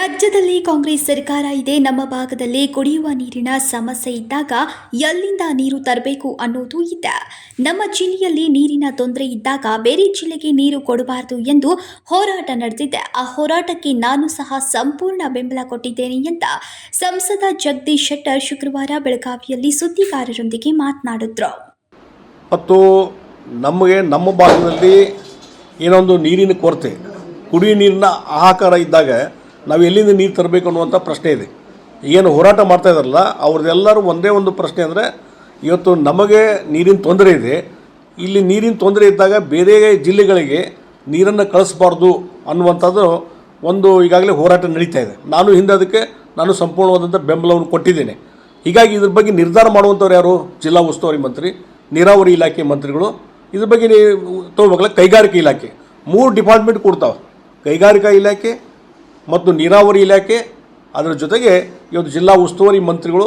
ರಾಜ್ಯದಲ್ಲಿ ಕಾಂಗ್ರೆಸ್ ಸರ್ಕಾರ ಇದೆ, ನಮ್ಮ ಭಾಗದಲ್ಲಿ ಕುಡಿಯುವ ನೀರಿನ ಸಮಸ್ಯೆ ಇದ್ದಾಗ ಎಲ್ಲಿಂದ ನೀರು ತರಬೇಕು ಅನ್ನೋದು ಇದೆ. ನಮ್ಮ ಜಿಲ್ಲೆಯಲ್ಲಿ ನೀರಿನ ತೊಂದರೆ ಇದ್ದಾಗ ಬೇರೆ ಜಿಲ್ಲೆಗೆ ನೀರು ಕೊಡಬಾರದು ಎಂದು ಹೋರಾಟ ನಡೆದಿದೆ. ಆ ಹೋರಾಟಕ್ಕೆ ನಾನು ಸಹ ಸಂಪೂರ್ಣ ಬೆಂಬಲ ಕೊಟ್ಟಿದ್ದೇನೆ ಅಂತ ಸಂಸದ ಜಗದೀಶ್ ಶೆಟ್ಟರ್ ಶುಕ್ರವಾರ ಬೆಳಗಾವಿಯಲ್ಲಿ ಸುದ್ದಿಗಾರರೊಂದಿಗೆ ಮಾತನಾಡಿದ್ರು. ಮತ್ತು ನಮಗೆ ನಮ್ಮ ಭಾಗದಲ್ಲಿ ಏನೊಂದು ನೀರಿನ ಕೊರತೆ, ಕುಡಿಯುವ ನೀರಿನ ಆಹಾರ ಇದ್ದಾಗ ನಾವು ಎಲ್ಲಿಂದ ನೀರು ತರಬೇಕು ಅನ್ನುವಂಥ ಪ್ರಶ್ನೆ ಇದೆ. ಏನು ಹೋರಾಟ ಮಾಡ್ತಾ ಇದ್ದಾರಲ್ಲ, ಅವ್ರದ್ದೆಲ್ಲರೂ ಒಂದೇ ಒಂದು ಪ್ರಶ್ನೆ ಅಂದರೆ, ಇವತ್ತು ನಮಗೆ ನೀರಿನ ತೊಂದರೆ ಇದೆ. ಇಲ್ಲಿ ನೀರಿನ ತೊಂದರೆ ಇದ್ದಾಗ ಬೇರೆ ಜಿಲ್ಲೆಗಳಿಗೆ ನೀರನ್ನು ಕಳಿಸ್ಬಾರ್ದು ಅನ್ನುವಂಥದ್ದು ಒಂದು ಈಗಾಗಲೇ ಹೋರಾಟ ನಡೀತಾ ಇದೆ. ನಾನು ಹಿಂದೆ ಅದಕ್ಕೆ, ನಾನು ಸಂಪೂರ್ಣವಾದಂಥ ಬೆಂಬಲವನ್ನು ಕೊಟ್ಟಿದ್ದೇನೆ. ಹೀಗಾಗಿ ಇದ್ರ ಬಗ್ಗೆ ನಿರ್ಧಾರ ಮಾಡುವಂಥವ್ರು ಯಾರು? ಜಿಲ್ಲಾ ಉಸ್ತುವಾರಿ ಮಂತ್ರಿ, ನೀರಾವರಿ ಇಲಾಖೆ ಮಂತ್ರಿಗಳು. ಇದ್ರ ಬಗ್ಗೆ ನೀವು ತಗೋಬೇಕಲ್ಲ ಕೈಗಾರಿಕೆ ಇಲಾಖೆ. ಮೂರು ಡಿಪಾರ್ಟ್ಮೆಂಟ್ ಕೊಡ್ತಾವೆ. ಕೈಗಾರಿಕಾ ಇಲಾಖೆ ಮತ್ತು ನೀರಾವರಿ ಇಲಾಖೆ ಅದರ ಜೊತೆಗೆ ಇವತ್ತು ಜಿಲ್ಲಾ ಉಸ್ತುವಾರಿ ಮಂತ್ರಿಗಳು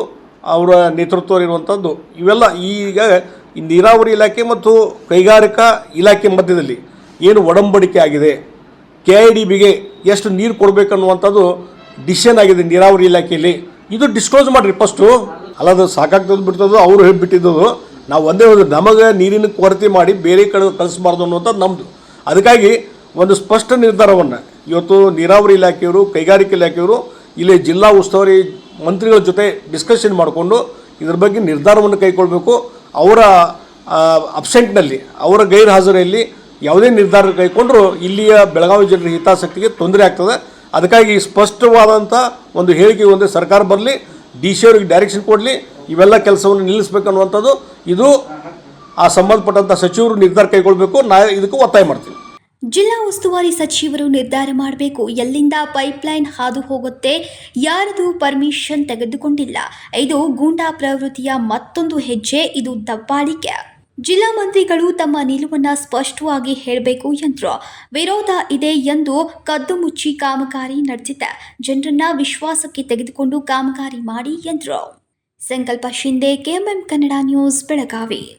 ಅವರ ನೇತೃತ್ವ ಇರುವಂಥದ್ದು ಇವೆಲ್ಲ ಈಗ ಈ ನೀರಾವರಿ ಇಲಾಖೆ ಮತ್ತು ಕೈಗಾರಿಕಾ ಇಲಾಖೆ ಮಧ್ಯದಲ್ಲಿ ಏನು ಒಡಂಬಡಿಕೆ ಆಗಿದೆ, ಕೆ ಐ ಡಿ ಬಿಗೆ ಎಷ್ಟು ನೀರು ಕೊಡಬೇಕನ್ನುವಂಥದ್ದು ಡಿಸಿಷನ್ ಆಗಿದೆ ನೀರಾವರಿ ಇಲಾಖೆಯಲ್ಲಿ. ಇದು ಡಿಸ್ಕ್ಲೋಸ್ ಮಾಡಿರಿ ಫಸ್ಟು ಅಲ್ಲದು ಸಾಕಾಗ್ತದೆ ಬಿಡ್ತದೋ, ಅವರು ಹೇಳ್ಬಿಟ್ಟಿದ್ದು ನಾವು ಒಂದೇ ಒಂದು ನಮಗೆ ನೀರಿನ ಕೊರತೆ ಮಾಡಿ ಬೇರೆ ಕಡೆ ಕಳಿಸಬಾರ್ದು ಅನ್ನುವಂಥದ್ದು ನಮ್ಮದು ಅದಕ್ಕಾಗಿ ಒಂದು ಸ್ಪಷ್ಟ ನಿರ್ಧಾರವನ್ನು ಇವತ್ತು ನೀರಾವರಿ ಇಲಾಖೆಯವರು, ಕೈಗಾರಿಕೆ ಇಲಾಖೆಯವರು ಇಲ್ಲಿ ಜಿಲ್ಲಾ ಉಸ್ತುವಾರಿ ಮಂತ್ರಿಗಳ ಜೊತೆ ಡಿಸ್ಕಷನ್ ಮಾಡಿಕೊಂಡು ಇದ್ರ ಬಗ್ಗೆ ನಿರ್ಧಾರವನ್ನು ಕೈಗೊಳ್ಳಬೇಕು ಅವರ ಅಬ್ಸೆಂಟ್ನಲ್ಲಿ ಅವರ ಗೈರು ಹಾಜರಿಯಲ್ಲಿ ಯಾವುದೇ ನಿರ್ಧಾರ ಕೈಗೊಂಡ್ರು ಇಲ್ಲಿಯ ಬೆಳಗಾವಿ ಜನರ ಹಿತಾಸಕ್ತಿಗೆ ತೊಂದರೆ ಆಗ್ತದೆ. ಅದಕ್ಕಾಗಿ ಸ್ಪಷ್ಟವಾದಂಥ ಒಂದು ಹೇಳಿಕೆ ಒಂದೇ ಸರ್ಕಾರ ಬರಲಿ ಡಿ ಸಿ ಅವರಿಗೆ ಡೈರೆಕ್ಷನ್ ಕೊಡಲಿ, ಇವೆಲ್ಲ ಕೆಲಸವನ್ನು ನಿಲ್ಲಿಸಬೇಕು ಅನ್ನುವಂಥದ್ದು. ಇದು ಆ ಸಂಬಂಧಪಟ್ಟಂಥ ಸಚಿವರು ನಿರ್ಧಾರ ಕೈಗೊಳ್ಳಬೇಕು ನಾ ಇದಕ್ಕೂ ಒತ್ತಾಯ ಮಾಡ್ತೀನಿ. ಜಿಲ್ಲಾ ಉಸ್ತುವಾರಿ ಸಚಿವರು ನಿರ್ಧಾರ ಮಾಡಬೇಕು. ಎಲ್ಲಿಂದ ಪೈಪ್ಲೈನ್ ಹಾದು ಹೋಗುತ್ತೆ, ಯಾರದು ಪರ್ಮಿಷನ್ ತೆಗೆದುಕೊಂಡಿಲ್ಲ. ಇದು ಗೂಂಡಾ ಪ್ರವೃತ್ತಿಯ ಮತ್ತೊಂದು ಹೆಜ್ಜೆ, ಇದು ದಬ್ಬಾಳಿಕೆ. ಜಿಲ್ಲಾ ಮಂತ್ರಿಗಳು ತಮ್ಮ ನಿಲುವನ್ನು ಸ್ಪಷ್ಟವಾಗಿ ಹೇಳಬೇಕು ಎಂದರು. ವಿರೋಧ ಇದೆ ಎಂದು ಕದ್ದು ಮುಚ್ಚಿ ಕಾಮಗಾರಿ ನಡೆಸಿದೆ. ಜನರನ್ನ ವಿಶ್ವಾಸಕ್ಕೆ ತೆಗೆದುಕೊಂಡು ಕಾಮಗಾರಿ ಮಾಡಿ ಎಂದರು. Sankalp Shinde KMM Kannada news, Belagavi.